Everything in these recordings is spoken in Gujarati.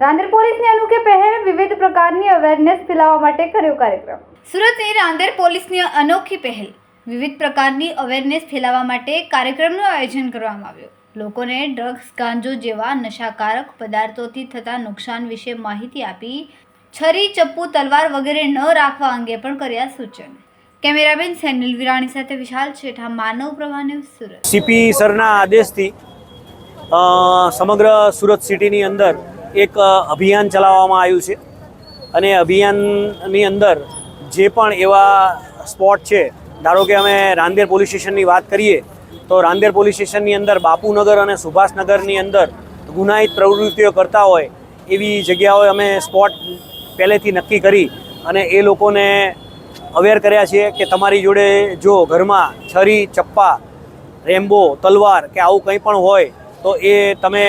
રાંદેર પોલીસની અનોખી પહેલ વિવિધ પ્રકારની અવેરનેસ ફેલાવવા માટે કર્યો કાર્યક્રમ. સુરતની રાંદેર પોલીસની અનોખી પહેલ વિવિધ પ્રકારની અવેરનેસ ફેલાવવા માટે કાર્યક્રમનું આયોજન કરવામાં આવ્યું. લોકોને ડ્રગ્સ ગાંજો જેવા નશાકારક પદાર્થોથી થતા નુકસાન વિશે માહિતી આપી, છરી, ચપ્પુ, તલવાર વગેરે ન રાખવા અંગે પણ કર્યા સૂચન. કેમેરામેન સેનિલ વિરાણી સાથે વિશાલ છેઠા, માનવ પ્રવાહ ન્યૂઝ સુરત. સીપી સરના આદેશથી સમગ્ર સુરત સિટીની અંદર એક અભિયાન ચલાવવામાં આવ્યું છે. અને અભિયાનની અંદર જે પણ એવા સ્પોટ છે, ધારો કે અમે રાંદેર પોલીસ સ્ટેશનની વાત કરીએ, તો રાંદેર પોલીસ સ્ટેશનની અંદર બાપુનગર અને સુભાષનગરની અંદર ગુનાહિત પ્રવૃત્તિઓ કરતા હોય, એવી જગ્યાઓએ અમે સ્પોટ પહેલેથી નક્કી કરી અને એ લોકોને અવેર કર્યા છીએ કે તમારી જોડે જો ઘરમાં છરી, ચપ્પા, રેમ્બો, તલવાર કે આવું કંઈ પણ હોય, તો એ તમે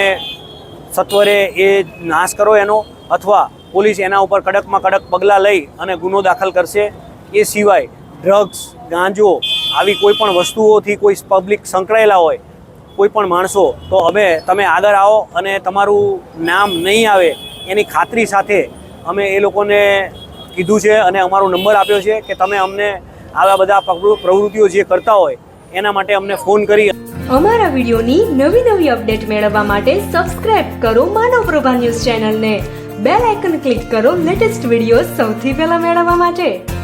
સત્વરે એ નાશ કરો એનો અથવા પોલીસ એના ઉપર કડકમાં કડક પગલાં લઈ અને ગુનો દાખલ કરશે. એ સિવાય ડ્રગ્સ ગાંજો આવી કોઈ પણ વસ્તુઓથી કોઈ પબ્લિક સંકળાયેલા હોય, કોઈ પણ માણસો, તો અમે, તમે આગળ આવો અને તમારું નામ નહીં આવે એની ખાતરી સાથે અમે એ લોકોને કીધું છે અને અમારો નંબર આપ્યો છે કે તમે અમને આવા બધા પ્રવૃ- પ્રવૃત્તિઓ જે કરતા હોય, એના માટે અમને ફોન કરી. અમારા વિડીયોની નવી નવી અપડેટ મેળવવા માટે સબસ્ક્રાઇબ કરો માનવ પ્રભા ન્યૂઝ ચેનલને. બેલ આઇકન ક્લિક કરો લેટેસ્ટ વીડિયો સૌથી પહેલા મેળવવા માટે.